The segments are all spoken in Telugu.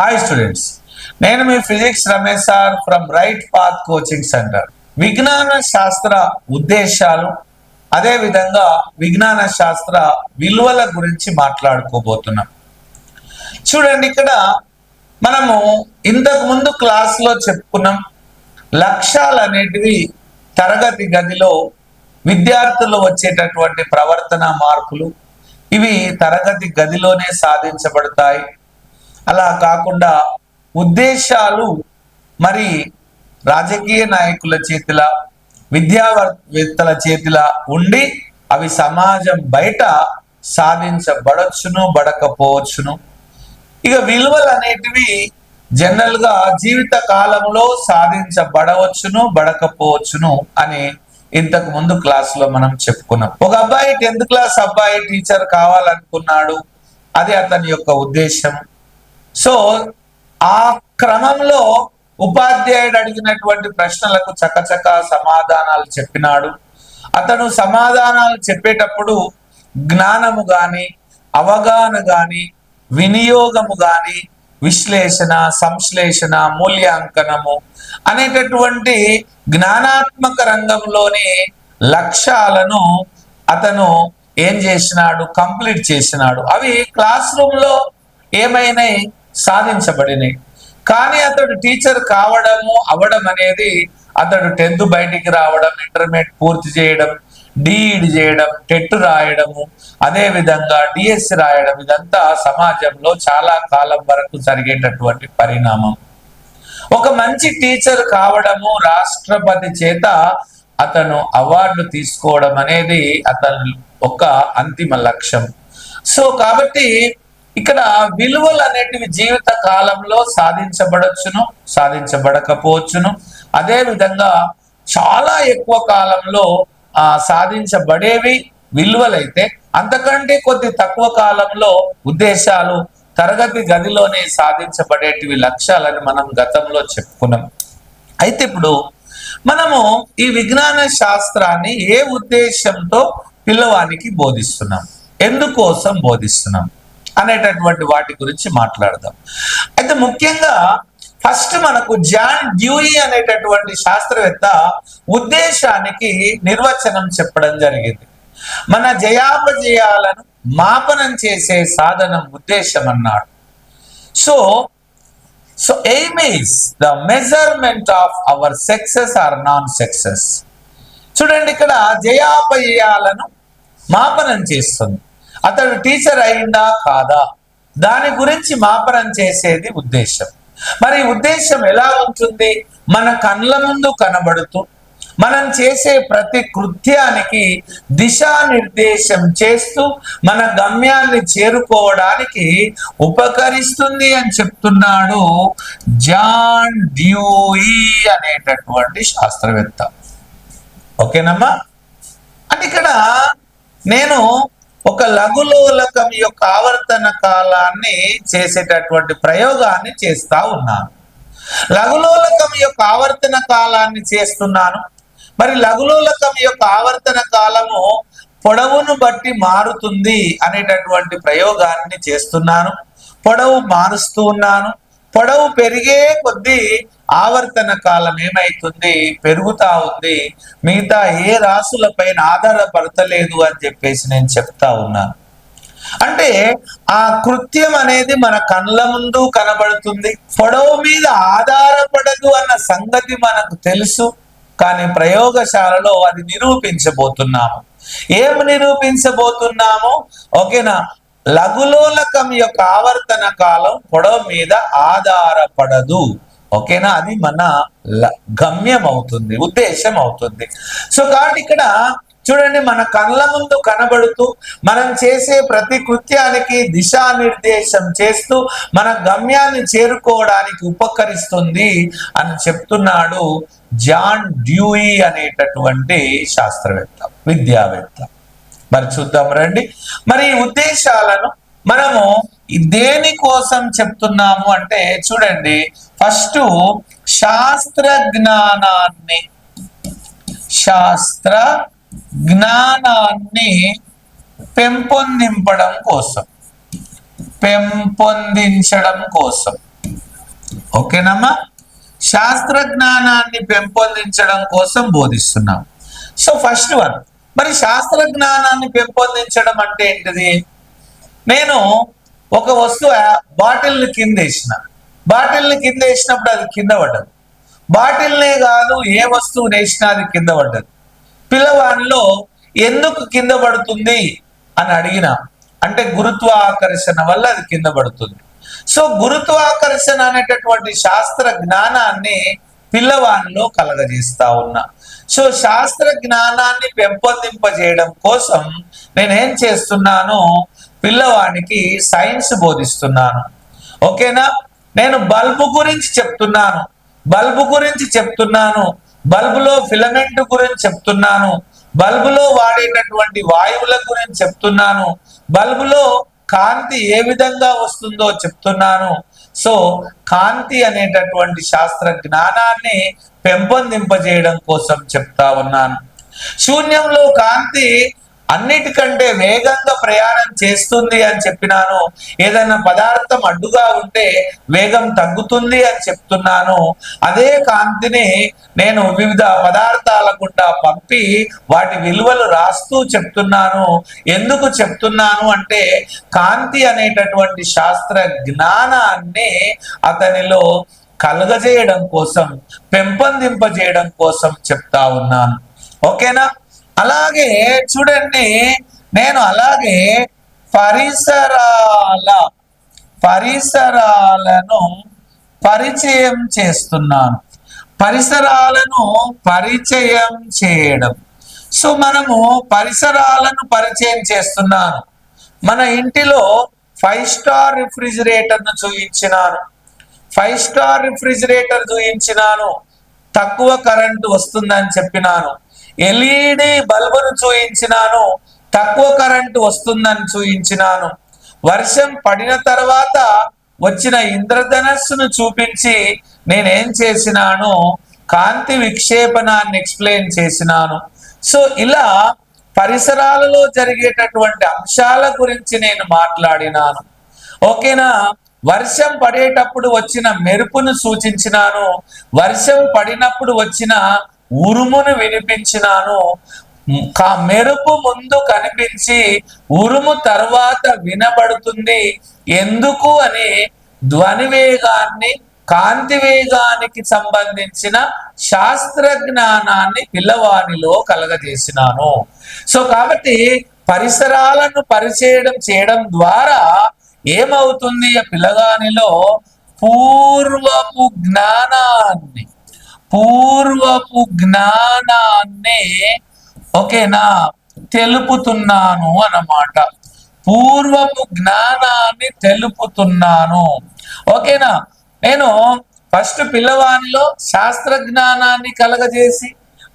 హాయ్ స్టూడెంట్స్ నేను మీ physics Ramesh sir from Right Path coaching centre విజ్ఞాన శాస్త్ర ఉద్దేశాలు అదే విధంగా విజ్ఞాన శాస్త్ర విలువల గురించి మాట్లాడుకోబోతున్నాం. చూడండి ఇక్కడ మనము ఇంతకు ముందు క్లాస్లో చెప్పుకున్నాం లక్ష్యాలు అనేటివి తరగతి గదిలో విద్యార్థులు వచ్చేటటువంటి ప్రవర్తన మార్పులు ఇవి తరగతి గదిలోనే సాధించబడతాయి. అలా కాకుండా ఉద్దేశాలు మరి రాజకీయ నాయకుల చేతిల విద్యావేత్తల చేతిల ఉండి అవి సమాజం బయట సాధించబడొచ్చును బడకపోవచ్చును. ఇక విలువలు అనేటివి జనరల్గా జీవిత కాలంలో సాధించబడవచ్చును బడకపోవచ్చును అని ఇంతకు ముందు క్లాస్లో మనం చెప్పుకున్నాం. ఒక అబ్బాయి టెన్త్ క్లాస్ అబ్బాయి టీచర్ కావాలనుకున్నాడు. అది అతని యొక్క ఉద్దేశం. సో ఆ క్రమంలో ఉపాధ్యాయుడు అడిగినటువంటి ప్రశ్నలకు చకచక సమాధానాలు చెప్పినాడు. అతను సమాధానాలు చెప్పేటప్పుడు జ్ఞానము గాని అవగాహన గాని వినియోగము గాని విశ్లేషణ సంశ్లేషణ మూల్యాంకనము అనేటటువంటి జ్ఞానాత్మక రంగంలోని లక్ష్యాలను అతను ఏం చేసినాడు కంప్లీట్ చేసినాడు. అవి క్లాస్ రూమ్లో ఏమైనాయి? ఏమైనా సాధించబడినాయి కానీ అతడు టీచర్ కావడము అవడం అనేది అతడు టెన్త్ బయటికి రావడం ఇంటర్మీడియట్ పూర్తి చేయడం డిఈడి చేయడం టెట్ రాయడము అదే విధంగా డిఎస్సి రాయడం ఇదంతా సమాజంలో చాలా కాలం వరకు జరిగేటటువంటి పరిణామం. ఒక మంచి టీచర్ కావడము రాష్ట్రపతి చేత అతను అవార్డు తీసుకోవడం అనేది అతను ఒక అంతిమ లక్ష్యం. సో కాబట్టి ఇక్కడ విలువలు అనేటివి జీవిత కాలంలో సాధించబడొచ్చును సాధించబడకపోవచ్చును. అదే విధంగా చాలా ఎక్కువ కాలంలో ఆ సాధించబడేవి విలువలైతే అంతకంటే కొద్ది తక్కువ కాలంలో ఉద్దేశాలు తరగతి గదిలోనే సాధించబడేటివి లక్ష్యాలని మనం గతంలో చెప్పుకున్నాం. అయితే ఇప్పుడు మనము ఈ విజ్ఞాన శాస్త్రాన్ని ఏ ఉద్దేశంతో పిల్లవానికి బోధిస్తున్నాం? ఎందుకోసం బోధిస్తున్నాం? అనేటటువంటి వాటి గురించి మాట్లాడదాం. అయితే ముఖ్యంగా ఫస్ట్ మనకు జాన్ డ్యూయి అనేటటువంటి శాస్త్రవేత్త ఉద్దేశానికి నిర్వచనం చెప్పడం జరిగింది. మన జయాపజయాలను మాపనం చేసే సాధనం ఉద్దేశం అన్నాడు. So so aim is the measurement of our success or non success చూడండి ఇక్కడ జయాపజయాలను మాపనం చేస్తుంది. అతడు టీచర్ అయిందా కాదా? దాని గురించి మాపనం చేసేది ఉద్దేశం. మరి ఉద్దేశం ఎలా ఉంటుంది? మన కళ్ళ ముందు కనబడుతూ మనం చేసే ప్రతి కృత్యానికి దిశానిర్దేశం చేస్తూ మన గమ్యాన్ని చేరుకోవడానికి ఉపకరిస్తుంది అని చెప్తున్నాడు జాన్ డ్యూయి అనేటటువంటి శాస్త్రవేత్త. ఓకేనమ్మా? అంటే ఇక్కడ నేను ఒక లఘులోలకం యొక్క ఆవర్తన కాలాన్ని చేసేటటువంటి ప్రయోగాన్ని చేస్తా ఉన్నాను. లఘులోలకం యొక్క ఆవర్తన కాలాన్ని చేస్తున్నాను. మరి లఘులోలకం యొక్క ఆవర్తన కాలము పొడవును బట్టి మారుతుంది అనేటటువంటి ప్రయోగాన్ని చేస్తున్నాను. పొడవు మారుస్తూ ఉన్నాను. పొడవు పెరిగే కొద్దీ ఆవర్తన కాలం ఏమైతుంది? పెరుగుతా ఉంది. మిగతా ఏ రాసుల పైన ఆధారపడతలేదు అని చెప్పేసి నేను చెప్తా ఉన్నాను అంటే ఆ కృత్యం అనేది మన కళ్ళ ముందు కనబడుతుంది. పొడవు మీద ఆధారపడదు అన్న సంగతి మనకు తెలుసు. కానీ ప్రయోగశాలలో అది నిరూపించబోతున్నాము. ఏం నిరూపించబోతున్నాము? ఓకేనా? లఘులోలకం యొక్క ఆవర్తన కాలం పొడవు మీద ఆధారపడదు. ఓకేనా? అది మన గమ్యం అవుతుంది ఉద్దేశం అవుతుంది సో కాబట్టి ఇక్కడ చూడండి మన కళ్ళ ముందు కనబడుతూ మనం చేసే ప్రతి కృత్యానికి దిశానిర్దేశం చేస్తూ మన గమ్యాన్ని చేరుకోవడానికి ఉపకరిస్తుంది అని చెప్తున్నాడు జాన్ డ్యూయి అనేటటువంటి శాస్త్రవేత్త విద్యావేత్త. మరి చూద్దాం రండి. మరి ఈ ఉద్దేశాలను మనము దేని కోసం చెప్తున్నాము అంటే చూడండి. ఫస్ట్ శాస్త్ర జ్ఞానాన్ని శాస్త్ర జ్ఞానాన్ని పెంపొందింపడం కోసం. పెంపొందించడం కోసం. ఓకేనమ్మా? శాస్త్ర జ్ఞానాన్ని పెంపొందించడం కోసం బోధిస్తున్నాం. So first one. మరి శాస్త్ర జ్ఞానాన్ని పెంపొందించడం అంటే ఏంటిది? నేను ఒక వస్తువు బాటిల్ని కింద వేసిన. బాటిల్ని కింద వేసినప్పుడు అది కింద పడ్డది. బాటిల్నే కాదు ఏ వస్తువు వేసినా అది కింద పడ్డది. పిల్లవాడిలో ఎందుకు కింద పడుతుంది అని అడిగిన. అంటే గురుత్వాకర్షణ వల్ల అది కింద పడుతుంది. సో గురుత్వాకర్షణ అనేటటువంటి శాస్త్ర జ్ఞానాన్ని పిల్లవాడిలో కలగజేస్తా ఉన్నా. సో శాస్త్ర జ్ఞానాన్ని పెంపొందింపజేయడం కోసం నేనేం చేస్తున్నాను? పిల్లవానికి సైన్స్ బోధిస్తున్నాను. ఓకేనా? నేను బల్బు గురించి చెప్తున్నాను. బల్బు గురించి చెప్తున్నాను. బల్బులో ఫిలమెంట్ గురించి చెప్తున్నాను. బల్బులో వాడేటటువంటి వాయువుల గురించి చెప్తున్నాను. బల్బులో కాంతి ఏ విధంగా వస్తుందో చెప్తున్నాను. సో కాంతి అనేటటువంటి శాస్త్ర జ్ఞానాన్ని పెంపొందింపజేయడం కోసం చెప్తా ఉన్నాను. శూన్యంలో కాంతి అన్నిటికంటే వేగంగా ప్రయాణం చేస్తుంది అని చెప్పినాను. ఏదైనా పదార్థం అడ్డుగా ఉంటే వేగం తగ్గుతుంది అని చెప్తున్నాను. అదే కాంతిని నేను వివిధ పదార్థాల గుండా పంపి వాటి విలువలు రాస్తూ చెప్తున్నాను. ఎందుకు చెప్తున్నాను అంటే కాంతి అనేటటువంటి శాస్త్ర జ్ఞానాన్ని అతనిలో కలగజేయడం కోసం పెంపొందింపజేయడం కోసం చెప్తా ఉన్నాను. ఓకేనా? అలాగే చూడండి నేను అలాగే పరిసరాల పరిసరాలను పరిచయం చేస్తున్నాను. పరిసరాలను పరిచయం చేయడం. సో మనము పరిసరాలను పరిచయం చేస్తున్నాను. మన ఇంటిలో ఫైవ్ స్టార్ రిఫ్రిజిరేటర్ను చూపించినాను ఫైవ్ స్టార్ రిఫ్రిజిరేటర్ చూపించినాను తక్కువ కరెంటు వస్తుందని చెప్పినాను. ఎల్ఈడి బల్బును చూయించినాను తక్కువ కరెంటు వస్తుందని చూయించినాను. వర్షం పడిన తర్వాత వచ్చిన ఇంద్రధనస్సును చూపించి నేనేం చేసినాను కాంతి విక్షేపణాన్ని ఎక్స్ప్లెయిన్ చేసినాను. సో ఇలా పరిసరాలలో జరిగేటటువంటి అంశాల గురించి నేను మాట్లాడినాను. ఓకేనా? వర్షం పడేటప్పుడు వచ్చిన మెరుపును సూచించినాను వర్షం పడినప్పుడు వచ్చిన ఉరుమును వినిపించినాను. మెరుపు ముందు కనిపించి ఉరుము తర్వాత వినబడుతుంది. ఎందుకు అని ధ్వని వేగాన్ని కాంతి వేగానికి సంబంధించిన శాస్త్ర జ్ఞానాన్ని పిల్లవానిలో కలగజేసినాను. సో కాబట్టి పరిసరాలను పరిచయం చేయడం ద్వారా ఏమవుతుంది? ఆ పిల్లగానిలో పూర్వపు జ్ఞానాన్ని పూర్వపు జ్ఞానాన్ని ఓకేనా తెలుపుతున్నాను అన్నమాట. పూర్వపు జ్ఞానాన్ని తెలుపుతున్నాను. ఓకేనా నేను ఫస్ట్ పిల్లవానిలో శాస్త్ర జ్ఞానాన్ని కలగజేసి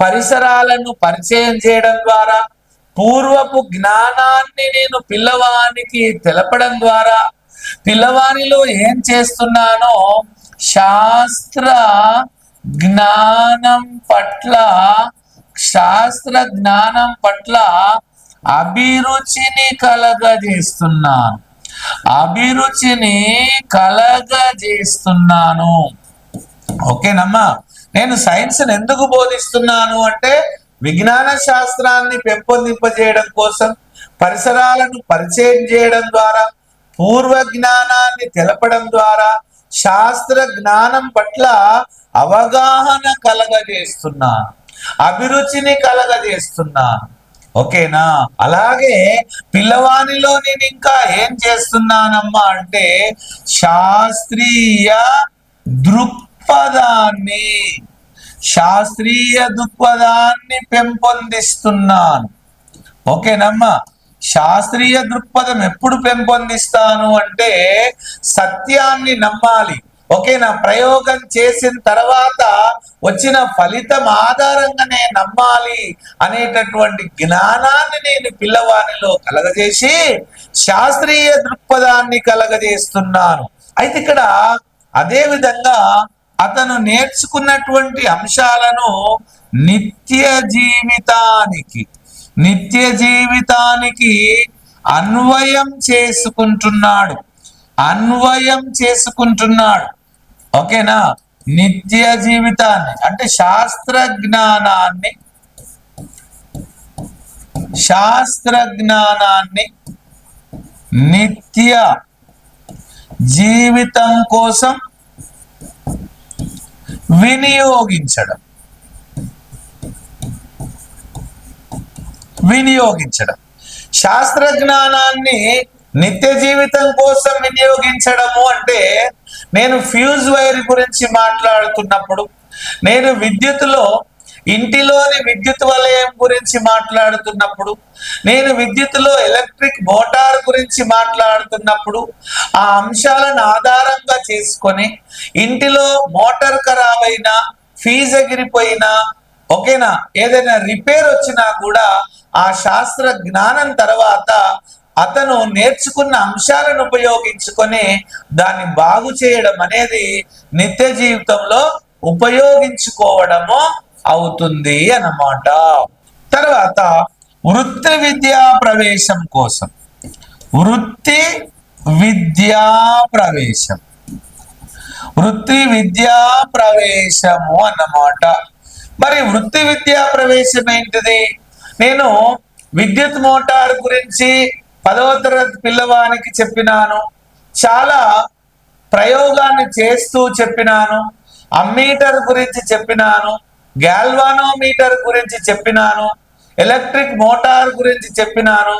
పరిసరాలను పరిచయం చేయడం ద్వారా పూర్వపు జ్ఞానాన్ని నేను పిల్లవానికి తెలపడం ద్వారా పిల్లవానిలో ఏం చేస్తున్నానో శాస్త్ర జ్ఞానం పట్ల శాస్త్ర జ్ఞానం పట్ల అభిరుచిని కలగజేస్తున్నాను. అభిరుచిని కలగజేస్తున్నాను. ఓకేనమ్మా? నేను సైన్స్ ఎందుకు బోధిస్తున్నాను అంటే విజ్ఞాన శాస్త్రాన్ని పెంపొందింపజేయడం కోసం పరిసరాలను పరిచయం చేయడం ద్వారా పూర్వ జ్ఞానాన్ని తెలపడం ద్వారా శాస్త్ర జ్ఞానం పట్ల అవగాహన కలగజేస్తున్నా అభిరుచిని కలగజేస్తున్నా. ఓకేనా? అలాగే పిల్లవానిలో నేను ఇంకా ఏం చేస్తున్నానమ్మా అంటే శాస్త్రీయ దృక్పథాన్ని శాస్త్రీయ దృక్పథాన్ని పెంపొందిస్తున్నాను. ఓకేనమ్మా? శాస్త్రీయ దృక్పథం ఎప్పుడు పెంపొందిస్తాను అంటే సత్యాన్ని నమ్మాలి. ఓకేనా? ప్రయోగం చేసిన తర్వాత వచ్చిన ఫలితం ఆధారంగానే నమ్మాలి అనేటటువంటి జ్ఞానాన్ని నేను పిల్లవానిలో కలగజేసి శాస్త్రీయ దృక్పథాన్ని కలగజేస్తున్నాను. అయితే ఇక్కడ అదే విధంగా అతను నేర్చుకున్నటువంటి అంశాలను నిత్య జీవితానికి నిత్య జీవితానికి అన్వయం చేసుకుంటున్నాడు. అన్వయం చేసుకుంటున్నాడు. ఓకేనా? నిత్య జీవితాన్ని అంటే శాస్త్ర జ్ఞానాన్ని శాస్త్ర జ్ఞానాన్ని నిత్య జీవితం కోసం వినియోగించడం. వినియోగించడం. శాస్త్ర జ్ఞానాన్ని నిత్య జీవితం కోసం వినియోగించడము అంటే నేను ఫ్యూజ్ వైర్ గురించి మాట్లాడుతున్నప్పుడు నేను విద్యుత్లో ఇంటిలోని విద్యుత్ వలయం గురించి మాట్లాడుతున్నప్పుడు నేను విద్యుత్లో ఎలక్ట్రిక్ మోటార్ గురించి మాట్లాడుతున్నప్పుడు ఆ అంశాలను ఆధారంగా చేసుకొని ఇంటిలో మోటార్ ఖరాబ్ అయినా ఫీజు ఎగిరిపోయినా ఓకేనా? ఏదైనా రిపేర్ వచ్చినా కూడా ఆ శాస్త్ర జ్ఞానం తర్వాత అతను నేర్చుకున్న అంశాలను ఉపయోగించుకొని దాన్ని బాగు చేయడం అనేది నిత్య జీవితంలో ఉపయోగించుకోవడము అవుతుంది అన్నమాట. తర్వాత వృత్తి విద్యా ప్రవేశం కోసం. వృత్తి విద్యా ప్రవేశం. వృత్తి విద్యా ప్రవేశము అన్నమాట. మరి వృత్తి విద్యా ప్రవేశం ఏంటిది? నేను విద్యుత్ మోటార్ గురించి పదవ తరగతి పిల్లవానికి చెప్పినాను. చాలా ప్రయోగాన్ని చేస్తూ చెప్పినాను. అమ్మీటర్ గురించి చెప్పినాను. గ్యాల్వానోమీటర్ గురించి చెప్పినాను. ఎలక్ట్రిక్ మోటార్ గురించి చెప్పినాను.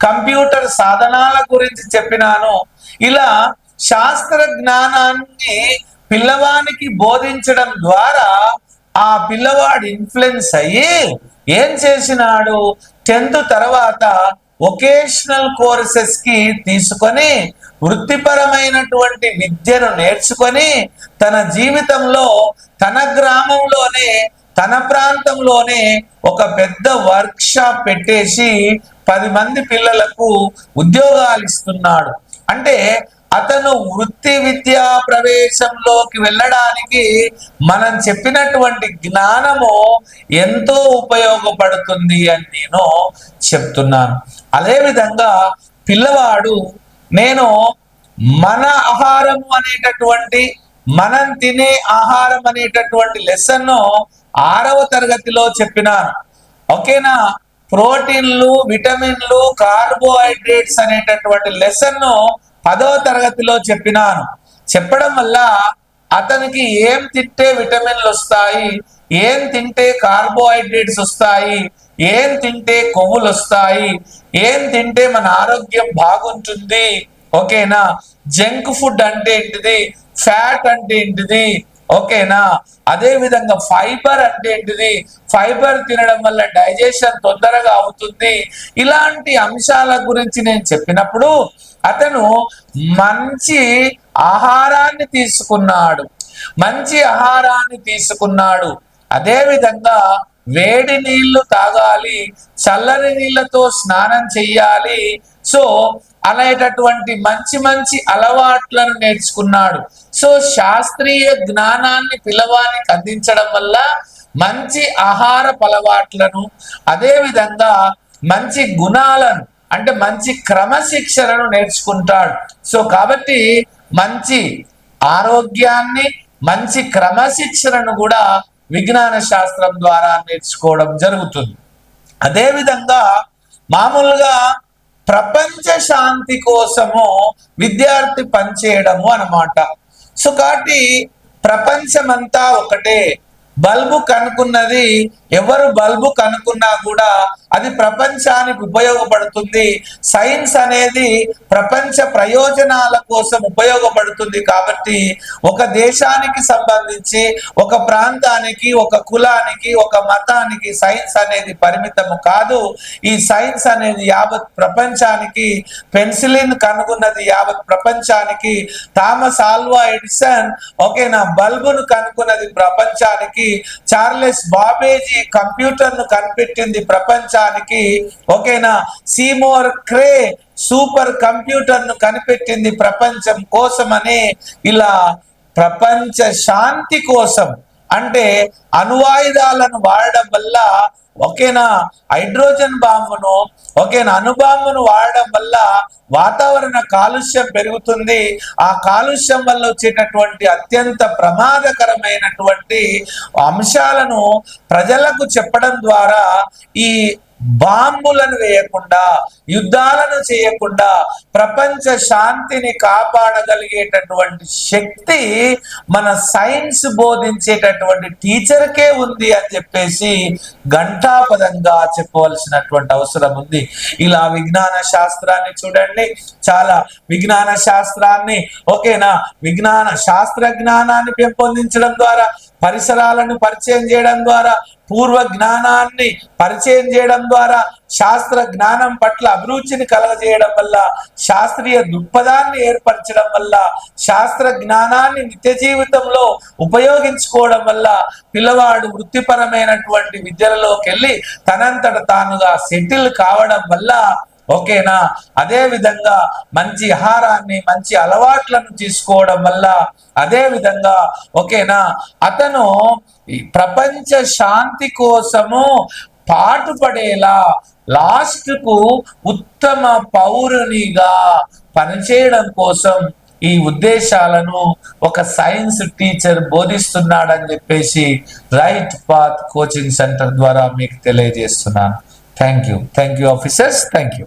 కంప్యూటర్ సాధనాల గురించి చెప్పినాను. ఇలా శాస్త్ర జ్ఞానాన్ని పిల్లవానికి బోధించడం ద్వారా ఆ పిల్లవాడు ఇన్ఫ్లుయెన్స్ అయ్యి ఏం చేసినాడు? టెన్త్ తర్వాత వొకేషనల్ కోర్సెస్కి తీసుకొని వృత్తిపరమైనటువంటి విద్యను నేర్చుకొని తన జీవితంలో తన గ్రామంలోనే తన ప్రాంతంలోనే ఒక పెద్ద వర్క్ షాప్ పెట్టేసి పది మంది పిల్లలకు ఉద్యోగాలు ఇస్తున్నాడు అంటే అతను వృత్తి విద్యా ప్రవేశంలోకి వెళ్ళడానికి మనం చెప్పినటువంటి జ్ఞానము ఎంతో ఉపయోగపడుతుంది అని నేను చెప్తున్నాను. అదేవిధంగా పిల్లవాడు నేను మన ఆహారము అనేటటువంటి మనం తినే ఆహారం అనేటటువంటి లెసన్ ఆరవ తరగతిలో చెప్పినాను. ఓకేనా? ప్రోటీన్లు విటమిన్లు కార్బోహైడ్రేట్స్ అనేటటువంటి లెసన్ను పదవ తరగతిలో చెప్పినాను. చెప్పడం వల్ల అతనికి ఏం తింటే విటమిన్లు వస్తాయి ఏం తింటే కార్బోహైడ్రేట్స్ వస్తాయి ఏం తింటే కొవ్వులు వస్తాయి ఏం తింటే మన ఆరోగ్యం బాగుంటుంది ఓకేనా? జంక్ ఫుడ్ అంటే ఏంటిది? ఫ్యాట్ అంటే ఏంటిది? ఓకేనా? అదే విధంగా ఫైబర్ అంటే ఏంటిది? ఫైబర్ తినడం వల్ల డైజెషన్ తొందరగా అవుతుంది. ఇలాంటి అంశాల గురించి నేను చెప్పినప్పుడు అతను మంచి ఆహారాన్ని తీసుకున్నాడు. మంచి ఆహారాన్ని తీసుకున్నాడు. అదేవిధంగా వేడి నీళ్ళు తాగాలి చల్లని నీళ్ళతో స్నానం చెయ్యాలి. సో అనేటటువంటి మంచి మంచి అలవాట్లను నేర్చుకున్నాడు. సో శాస్త్రీయ జ్ఞానాన్ని పిల్లవానికి అందించడం వల్ల మంచి ఆహార అలవాట్లను అదేవిధంగా మంచి గుణాలను అంటే మంచి క్రమశిక్షణను నేర్చుకుంటాడు. సో కాబట్టి మంచి ఆరోగ్యాన్ని మంచి క్రమశిక్షణను కూడా విజ్ఞాన శాస్త్రం ద్వారా నేర్చుకోవడం జరుగుతుంది. అదేవిధంగా మామూలుగా ప్రపంచ శాంతి కోసము విద్యార్థి పనిచేయడము అన్నమాట. సో కాబట్టి ప్రపంచమంతా ఒకటే. బల్బు కనుక్కున్నది ఎవరు బల్బు కనుక్కున్నా కూడా అది ప్రపంచానికి ఉపయోగపడుతుంది. సైన్స్ అనేది ప్రపంచ ప్రయోజనాల కోసం ఉపయోగపడుతుంది కాబట్టి ఒక దేశానికి సంబంధించి ఒక ప్రాంతానికి ఒక కులానికి ఒక మతానికి సైన్స్ అనేది పరిమితము కాదు. ఈ సైన్స్ అనేది యావత్ ప్రపంచానికి పెన్సిలిన్ కనుగొన్నది యావత్ ప్రపంచానికి థామస్ ఆల్వా ఎడిసన్ ఓకేనా బల్బును కనుగొన్నది ప్రపంచానికి చార్లెస్ బాబేజీ కంప్యూటర్ను కనిపెట్టింది ప్రపంచానికి ఓకేనా? సీమోర్ క్రే సూపర్ కంప్యూటర్ను కనిపెట్టింది ప్రపంచం కోసమని ఇలా ప్రపంచ శాంతి కోసం అంటే అణువాయుధాలను వాడడం వల్ల ఓకేనా? హైడ్రోజన్ బాంబును ఓకేనా? అణుబాంబును వాడడం వల్ల వాతావరణ కాలుష్యం పెరుగుతుంది. ఆ కాలుష్యం వల్ల వచ్చేటటువంటి అత్యంత ప్రమాదకరమైనటువంటి అంశాలను ప్రజలకు చెప్పడం ద్వారా ఈ బాంబులను వేయకుండా యుద్ధాలను చేయకుండా ప్రపంచ శాంతిని కాపాడగలిగేటటువంటి శక్తి మన సైన్స్ బోధించేటటువంటి టీచర్కే ఉంది అని చెప్పేసి ఘంటాపదంగా చెప్పవలసినటువంటి అవసరం ఉంది. ఇలా విజ్ఞాన శాస్త్రాన్ని చూడండి. చాలా విజ్ఞాన శాస్త్రాన్ని ఓకేనా? విజ్ఞాన శాస్త్ర జ్ఞానాన్ని పెంపొందించడం ద్వారా పరిసరాలను పరిచయం చేయడం ద్వారా పూర్వ జ్ఞానాన్ని పరిచయం చేయడం ద్వారా శాస్త్ర జ్ఞానం పట్ల అభిరుచిని కలగజేయడం వల్ల శాస్త్రీయ దృక్పథాన్ని ఏర్పరచడం వల్ల శాస్త్ర జ్ఞానాన్ని నిత్య జీవితంలో ఉపయోగించుకోవడం వల్ల పిల్లవాడు వృత్తిపరమైనటువంటి విద్యలలోకి వెళ్ళి తనంతట తానుగా సెటిల్ కావడం వల్ల ఓకేనా? అదే విధంగా మంచి ఆహారాన్ని మంచి అలవాట్లను తీసుకోవడం వల్ల అదే విధంగా ఓకేనా? అతను ఈ ప్రపంచ శాంతి కోసము పాటుపడేలా లాస్ట్కు ఉత్తమ పౌరునిగా పనిచేయడం కోసం ఈ ఉద్దేశాలను ఒక సైన్స్ టీచర్ బోధిస్తున్నాడని చెప్పేసి రైట్ పాత్ కోచింగ్ సెంటర్ ద్వారా మీకు తెలియజేస్తున్నాను. Thank you. Thank you officers. Thank you.